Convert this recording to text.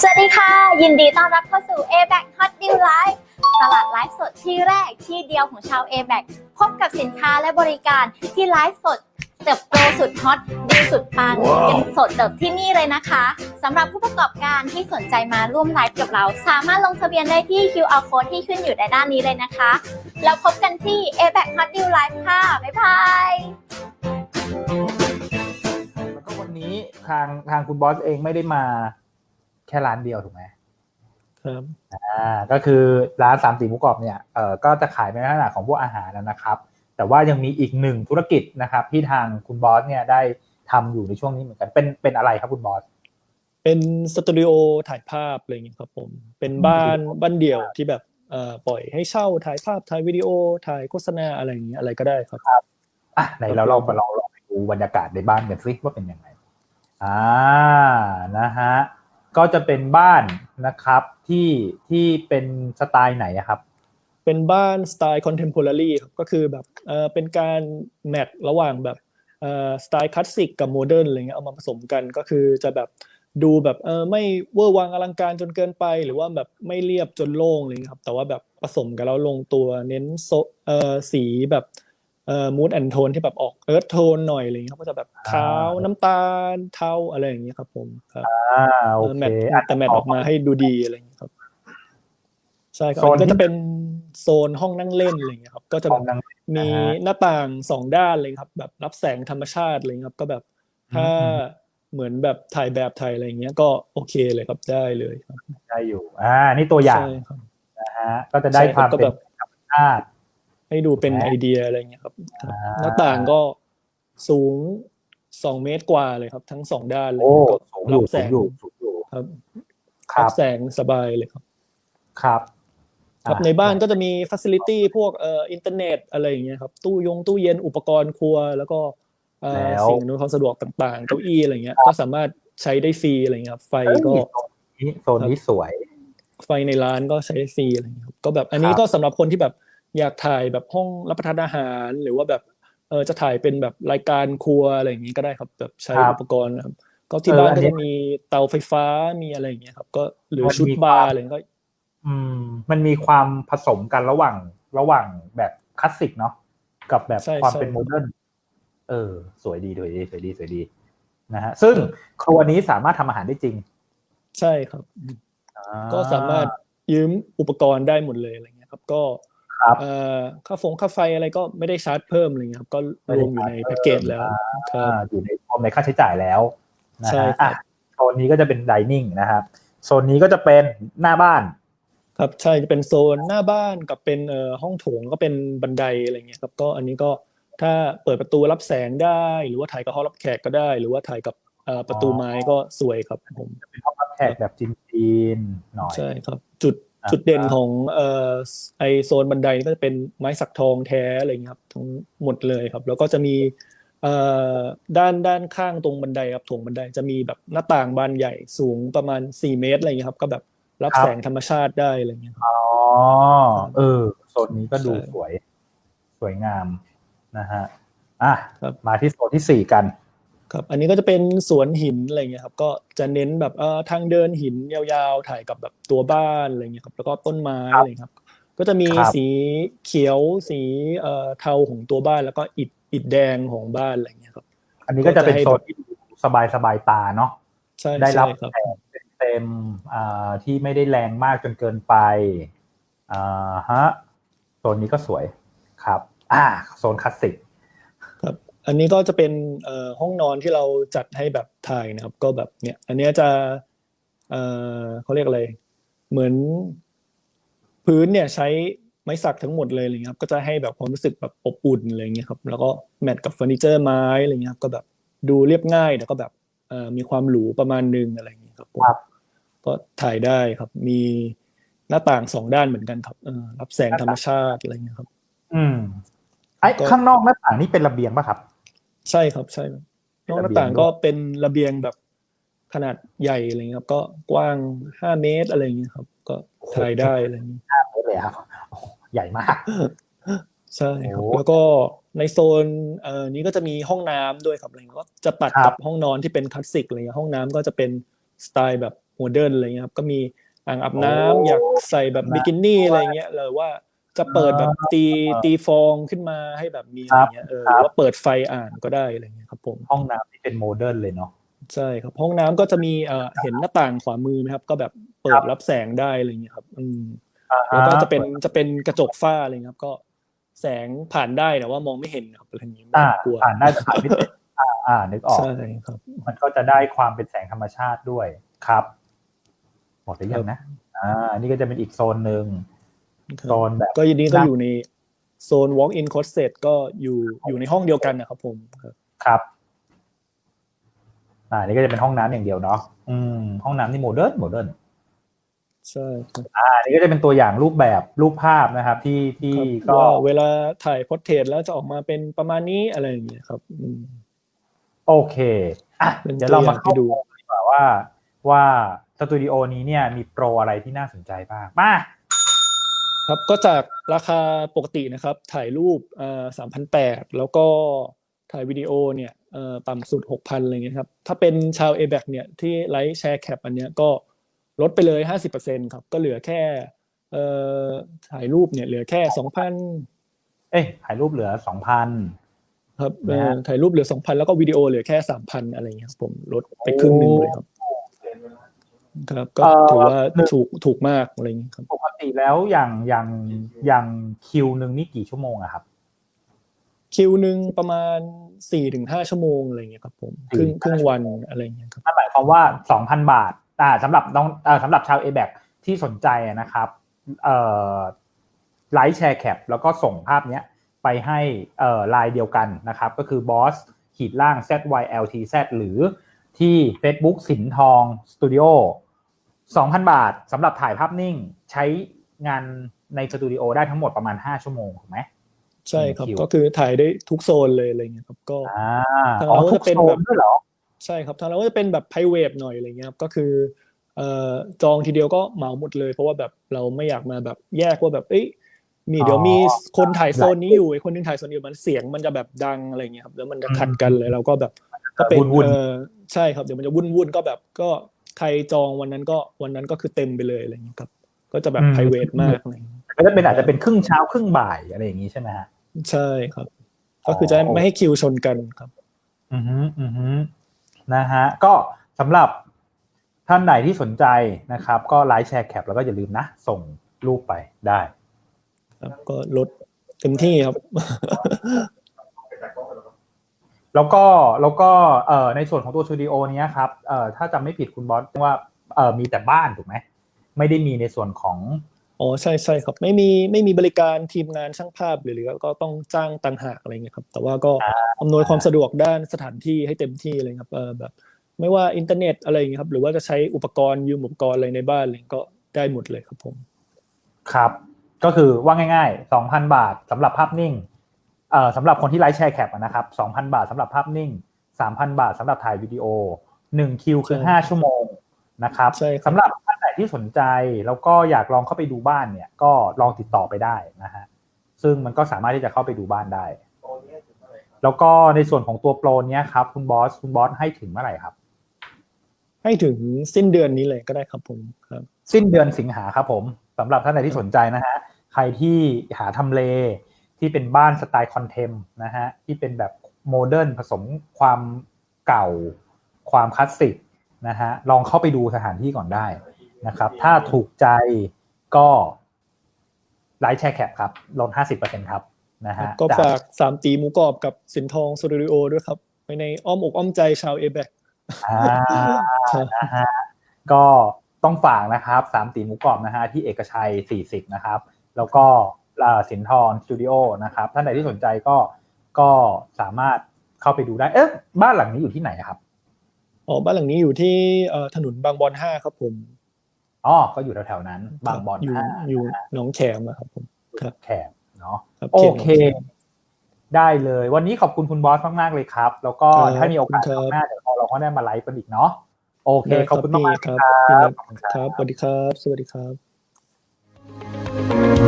สวัสดีค่ะ ยินดีต้อนรับเข้าสู่ a b a c Hot Deal Live ตลาดไลฟ์สดที่แรกที่เดียวของชาว a b a c พบกับสินค้าและบริการที่ไลฟ์สดเติบโตสุดฮอตดีสุดปังยังสดเติบที่นี่เลยนะคะสำหรับผู้ประกอบการที่สนใจมาร่วมไลฟ์กับเรา สามารถลงทะเบียนได้ที่ QR code ที่ขึ้นอยู่ในด้านนี้เลยนะคะ แล้วพบกันที่ a b a c Hot Deal Live ค่ะ บ๊ายบายแล้วก็วันนี้ทางทางคุณบอสเองไม่ได้มา แค่ร้านเดียวถูกไหมครับอ่าก็คือร้านสามสีหมูกรอบเนี่ยเอ่อก็จะขายในลักษณะของพวกอาหารนะครับ แต่ว่ายังมีอีกหนึ่งธุรกิจนะครับ ที่ทางคุณบอสเนี่ยได้ทำอยู่ในช่วงนี้เหมือนกันเป็นเป็นอะไรครับคุณบอสเป็นสตูดิโอถ่ายภาพอะไรอย่างเงี้ยครับผมเป็นบ้านบ้านเดี่ยวที่แบบเอ่อปล่อยให้เช่าถ่ายภาพถ่ายวิดีโอถ่ายโฆษณาอะไรอย่างเงี้ยอะไรก็ได้ครับอะไหนเราลองมาลองลองไปดูบรรยากาศในบ้านกันสิว่าเป็นยังไงอ่านะฮะ ก็จะเป็นบ้านนะครับที่ที่เป็นสไตล์ไหนครับ เป็นบ้านสไตล์คอนเทมพอรารีครับก็คือแบบเออเป็นการแมทระหว่างแบบเออสไตล์คลาสสิกกับโมเดิร์นอะไรเงี้ยเอามาผสมกันก็คือจะแบบดูแบบเออไม่เวอร์วังอลังการจนเกินไป หรือว่าแบบไม่เรียบจนโล่งอะไรเงี้ยครับ แต่ว่าแบบผสมกันแล้วลงตัวเน้นโซเออสีแบบ มูดแอนโทนที่แบบออกเอิร์ธโทนหน่อยอะไรเงี้ยครับก็จะแบบขาวน้ำตาลเทาอะไรอย่างเงี้ยครับ ผมครับอ่าโอเออเคแมทอะแต่แมทออกมาให้ดูดีอะไรอย่างเงี้ยครับใช่ครับโซนอันนี้ก็ที่จะเป็นโซนห้องนั่งเล่นอะไรอย่างเงี้ยครับ ก็จะขแบองบนางมีอ่าฮะหน้าต่างสองด้านเลยครับ แบบรับแสงธรรมชาติอะไรอย่างเลยครับ ก็แบบถ้าอืมเหมือนแบบถ่ายแบบถ่ายอะไรอย่างเงี้ยก็โอเคเลยครับได้เลยครับได้อยู่ อ่า นี่ตัวอย่างใช่ครับนะฮะก็จะได้ใช่คครับวามก็เป็แบนบธรรมชาติ ให้ดูเป็นนะไอเดียอะไรอย่างเงี้ยครับครับอ่าหน้าต่างก็สูงสองเมตรกว่าเลยครับ ทั้งสองด้านเลยโอ้ก็สูงอยู่รับแสสูงงอยู่สูงอยู่ครับครัรับบแสงสบายเลยครับ ครับครับอะในบ้านก็จะมีฟัสซิลิตี้พวกเอ่ออินเทอร์เน็ตอะไรอย่างเงี้ยครับตู้ยงตู้เย็นอุปกรณ์ครัว แล้วก็เอ่อแล้วสิ่งอำนวยความสะดวกต่างๆเก้าอี้อะไรเงี้ย ก็สามารถใช้ได้ฟรีอะไรเงี้ยครับไฟเอ้ยก็โซนนี้โซนนี้สวย ไฟในร้านก็ใช้ได้ฟรีอะไรเงี้ยครับก็แบบอันนี้ครับก็สำหรับคนที่แบบ อยากถ่ายแบบห้องรับประทานอาหาร หรือว่าแบบเออจะถ่ายเป็นแบบรายการครัวอะไรอย่างงี้ก็ได้ครับแบบใช้อุปกรณ์นะครับก็ที่บ้านก็จะมีเตาไฟฟ้ามีอะไรอย่างเงี้ยครับ ก็หรือชุดบาร์อะไรเงี้ยก็ อืม มันมีความผสมกันระหว่างระหว่างแบบคลาสสิกเนาะกับแบบใช่ความใช่เป็นโมเดิร์นเออ สวยดีสวยดีสวยดีสวยดีนะฮะซึ่งครัวนี้สามารถทำอาหารได้จริง ใช่ครับอ่ก็สามารถยืมอุปกรณ์ได้หมดเลยอะไรเงี้ยครับ ก็ครับ เอ่อค่าฟงค่าไฟอะไรก็ไม่ได้ชาร์จเพิ่มอะไรเงี้ยครับก็รวมอยู่ในแพ็กเกจแล้วครัอ่าบอยู่ในรวมในค่าใช้จ่ายแล้วนะใช่ฮะครับอะโซนนี้ก็จะเป็นดิเนิ่งนะครับโซนนี้ก็จะเป็นหน้าบ้าน ครับใช่จะเป็นโซนหน้าบ้านกับเป็นเอ่อห้องโถงก็เป็นบันไดอะไรเงี้ยครับก็อันนี้ก็ถ้าเปิดประตูรับแสงได้ หรือว่าถ่ายกับห้องรับแขกก็ได้ หรือว่าถ่ายกับเอ่อประตูไม้ก็สวยครับผมเป็นห้องรับแขกแบบจีนๆหน่อยใช่ครับ จุดอ่า จุดเด่นของเอ่อไอโซนบันไดนี่ก็จะเป็นไม้สักทองแท้อะไรเงี้ยครับทั้งหมดเลยครับ แล้วก็จะมีเอ่อด้านด้านข้างตรงบันไดครับโถงบันไดจะมีแบบหน้าต่างบานใหญ่สูงประมาณสี่เมตรอะไรเงี้ยครับ ก็แบบรับแสงธรรมชาติได้อะไรเงี้ยครับอ๋อเออโซนนี้ก็ดูใช่สวย สวยงามนะฮะอะครับมาที่โซนที่สี่กัน ครับอันนี้ก็จะเป็นสวนหินอะไรเงี้ยครับก็จะเน้นแบบเอ่อทางเดินหินยาวๆถ่ายกับแบบตัวบ้านอะไรเงี้ยครับแล้วก็ต้นไม้ครับอะไรเงี้ยครับ ก็จะมีครับสีเขียวสีเอ่อเทาของตัวบ้านแล้วก็อิฐอิฐแดงของบ้านอะไรเงี้ยครับ อันนี้ก็จะเป็นก็จะให้โซนที่ดูสบายสบายตาเนาะใช่ได้รับใช่ครับแสงเต็มๆอ่าที่ไม่ได้แรงมากจนเกินไปอ่าฮะโซนนี้ก็สวยครับ อ่าโซนคลาสสิกครับ อันนี้ก็จะเป็นเอ่อห้องนอนที่เราจัดให้แบบถ่ายนะครับ ก็แบบเนี่ย อันเนี้ยจะเอ่อเขาเรียกอะไรเหมือนพื้นเนี่ยใช้ไม้สักทั้งหมดเลยอะไรเงี้ยครับ ก็จะให้แบบความรู้สึกแบบอบอุ่นอะไรเงี้ยครับ แล้วก็แมทกับเฟอร์นิเจอร์ไม้อะไรเงี้ยครับก็แบบดูเรียบง่ายแต่ก็แบบเอ่อมีความหรูประมาณนึงอะไรเงี้ยครับผมครับก็ถ่ายได้ครับ มีหน้าต่างสองด้านเหมือนกันครับเออรับแสงธรรมชาติอะไรเงี้ยครับ อืมไอ้ก็ข้างนอกหน้าต่างนี่เป็นระเบียงป่ะครับ ใช่ครับใช่ครับนอกหน้าต่างก็เป็นระเบียงแบบขนาดใหญ่อะไรเงี้ยครับ ก็กว้างห้าเมตรอะไรเงี้ยครับ ก็ถ่ายได้อะไรเงี้ยห้าเมตรเลยครับโอ้โหใหญ่มากใช่ครับโอ้แล้วก็ในโซนเอ่อนี้ก็จะมีห้องน้ำด้วยครับอะไรเงี้ยก็จะตัดครักับบห้องนอนที่เป็นคลาสสิกอะไรเงี้ยห้องน้ำก็จะเป็นสไตล์แบบโมเดิร์นอะไรเงี้ยครับก็มีอ่างอาบน้ำอยากใส่แบบบิกินี่อะไรเงี้ยเลยว่า จะเปิดแบบตีตีฟองขึ้นมาให้แบบมีอะไรเงี้ยเออหรือว่าเปิดไฟอ่านก็ได้อะไรเงี้ยครับผมห้องน้ำที่เป็นโมเดิร์นเลยเนาะใช่ครับห้องน้ำก็จะมีเอ่อเห็นหน้าต่างขวามือไหมครับ ก็แบบเปิดรับแสงได้อะไรเงี้ยครับ อืมแล้วก็จะเป็นจะเป็นกระจกฝ้าอะไรเงี้ยครับก็แสงผ่านได้แต่ว่ามองไม่เห็นครับอะไรอย่างเงี้ยไม่อ่าต้องกลัวผ่านได้ผ่านไม่ติดอ่าอ่านึกออกใช่ครับ มันก็จะได้ความเป็นแสงธรรมชาติด้วยครับหมดหรือยังนะอ่านี่ก็จะเป็นอีกโซนหนึ่ง โซนแบบก็ยินดีก็อยู่ในโซน walk in closet ก็อยู่อยู่ในห้องเดียวกันนะครับผมครับครับอ่านี่ก็จะเป็นห้องน้ำอย่างเดียวเนาะอืมห้องน้ำนี่โมเดิร์นโมเดิร์นใช่ครับอ่านี่ก็จะเป็นตัวอย่างรูปแบบรูปภาพนะครับ ที่ที่ครับก็ว่าเวลาถ่ายพอร์เทรตแล้วจะออกมาเป็นประมาณนี้อะไรอย่างเงี้ยครับอืมโอเคอะเป็นเดี๋ยวเรามาตัวอย่างให้เข้าดูดูดีกว่าว่าว่าสตูดิโอนี้เนี่ยมีโปรอะไรที่น่าสนใจบ้างมา ครับก็จากราคาปกตินะครับ ถ่ายรูปเอ่อสามพันแปดแล้วก็ถ่ายวิดีโอเนี่ยเอ่อต่ำสุดหกพันอะไรเงี้ยครับถ้าเป็นชาว a b a c เนี่ยที่ไลฟ์แชร์แคปอันเนี้ยก็ลดไปเลยห้าสิบเปอร์เซ็นครับก็เหลือแค่เอ่อถ่ายรูปเนี่ยเหลือแค่สองพันเอ้ยถ่ายรูปเหลือสองพันครับเอ่นะอฮะถ่ายรูปเหลือสองพันแล้วก็วิดีโอเหลือแค่สามพันอะไรเงี้ยครับผมลดไปครึ่งหนึ่งเลยครับ ครับก็เอ่อถือว่าหนึ่งถูกถูกมากอะไรเงี้ยครับปก ติแล้วอย่างอย่างอย่างคิวหนึ่งนี่กี่ชั่วโมงอะครับ คิวหนึ่งประมาณสี่ถึงห้าชั่วโมงอะไรเงี้ยครับผมครึ่ง4-5ครึ่งวันอะไรเงี้ยครับนั่นหมายความว่าสองพันบาทอ่าสำหรับน้องอ่าสำหรับชาว a b a c ที่สนใจอะนะครับเอ่อไลค์แชร์แคปแล้วก็ส่งภาพเนี้ยไปให้เอ่อไลน์เดียวกันนะครับ ก็คือบอสขีดล่าง ZYLTZ หรือที่ Facebook สินทองสตูดิโอ 2,000 บาทสำหรับถ่ายภาพนิ่งใช้งานในสตูดิโอได้ทั้งหมดประมาณ 5 ชั่วโมงถูกไหมใช่ครับคิวก็คือถ่ายได้ทุกโซนเลยอะไรเงี้ยครับก็อ่าทางอ๋อเราทุจะกเป็นโซแบนบด้วยเหรอใช่ครับทางเราก็จะเป็นแบบ private หน่อยอะไรเงี้ยครับก็คือเอ่อจองทีเดียวก็เหมาหมดเลย เพราะว่าแบบเราไม่อยากมาแบบแยกว่าแบบเอ้ยมีเดี๋ยวอ๋อมีคนถ่ายโซนนี้อยู่ไอ้คนนึงถ่ายโซนนี้อยู่มันเสียงมันจะแบบดังอะไรเงี้ยครับแล้วมันจะขัดกันเลยเราก็แบบก็เป็นวุ่นๆเออใช่ครับเดี๋ยวมันจะวุ่นวุ่นๆก็แบบก็ ใครจองวันนั้นก็วันนั้นก็คือเต็มไปเลยอะไรเงี้ยครับ ก็จะแบบ private มากอะไรเงี้ยก็จะเป็นอาจจะเป็นครึ่งเช้าครึ่งบ่ายอะไรอย่างนี้ใช่ไหมฮะใช่ครับ ก็คือจะไม่ให้คิวชนกันครับ อือฮึอือฮึนะฮะก็สำหรับท่านไหนที่สนใจนะครับ ก็ไลค์แชร์แคปแล้วก็อย่าลืมนะ ส่งรูปไปได้ ครับก็ลดเต็มที่ครับ แล้วก็แล้วก็เอ่อในส่วนของตัวสตูดิโอเนี้ยครับเอ่อถ้าจำไม่ผิดคุณบอสว่าเอ่อมีแต่บ้านถูกไหมไม่ได้มีในส่วนของอ๋อใช่ใช่ครับ ไม่มีไม่มีบริการทีมงานช่างภาพหรือหรือก็ต้องจ้างต่างหากอะไรเงี้ยครับ แต่ว่าก็อำนวยความสะดวกด้านสถานที่ให้เต็มที่เลยครับเออแบบ ไม่ว่าอินเทอร์เน็ตอะไรเงี้ยครับหรือว่าจะใช้อุปกรณ์ยืมอุปกรณ์อะไรในบ้านอะไรก็ได้หมดเลยครับผม ครับ ก็คือว่าง่ายๆ 2,000 บาทสำหรับภาพนิ่งเอ่อ สำหรับคนที่ไลฟ์แชร์แคปอะนะครับ2,000 บาทสำหรับภาพนิ่ง 3,000 บาทสำหรับถ่ายวิดีโอ1คิวคือใช่5ชั่วโมงนะครับใช่ครับสำหรับท่านไหนที่สนใจแล้วก็อยากลองเข้าไปดูบ้านเนี่ยก็ลองติดต่อไปได้นะฮะซึ่งมันก็สามารถที่จะเข้าไปดูบ้านได้ แล้วก็ในส่วนของตัวโปรเนี้ยครับคุณบอสคุณบอสให้ถึงเมื่อไหร่ครับ ให้ถึงสิ้นเดือนนี้เลยก็ได้ครับผมครับ สิ้นเดือนสิงหาครับผมสำหรับท่านไหนที่สนใจนะฮะใครที่หาทำเล ที่เป็นบ้านสไตล์คอนเทมนะฮะที่เป็นแบบโมเดิร์นผสมความเก่า ความคลาสสิกนะฮะลองเข้าไปดูสถานที่ก่อนได้นะครับ ถ้าถูกใจก็ไลฟ์แชร์แคปครับลด50%ครับนะฮะก็จากฝากสามตีหมูกรอบกับสินทองสตูดิโอด้วยครับไปในอ้อมอกอ้อมใจชาวเอแบกอ่านะฮะก็ต้องฝากนะครับสามตีหมูกรอบนะฮะที่เอกชัย40นะครับ แล้วก็อ่า สินทรสตูดิโอนะครับ ท่านไหนที่สนใจก็ก็สามารถเข้าไปดูได้ เอ๊ะ บ้านหลังนี้อยู่ที่ไหนอะครับ อ๋อ บ้านหลังนี้อยู่ที่เอ่อถนนบางบอนห้าครับผม อ๋อ ก็อยู่แถวๆนั้น บางบอนอยู่ห้าอยู่หนองแขมอะครับผมครับแขกเนาะครับโอขตหนงเคแขมได้เลย วันนี้ขอบคุณคุณบอสมากๆเลยครับ แล้วก็ครับถ้ามีโอกาสขอบคุณครับหน้าเดี๋ยวเราก็ได้มาไลฟ์กันอีกเนาะ โอเคได้ขอบคุณมากๆพี่คครัรับบขอบคุณคครับรับ สวัสดีครับ สวัสดีครับ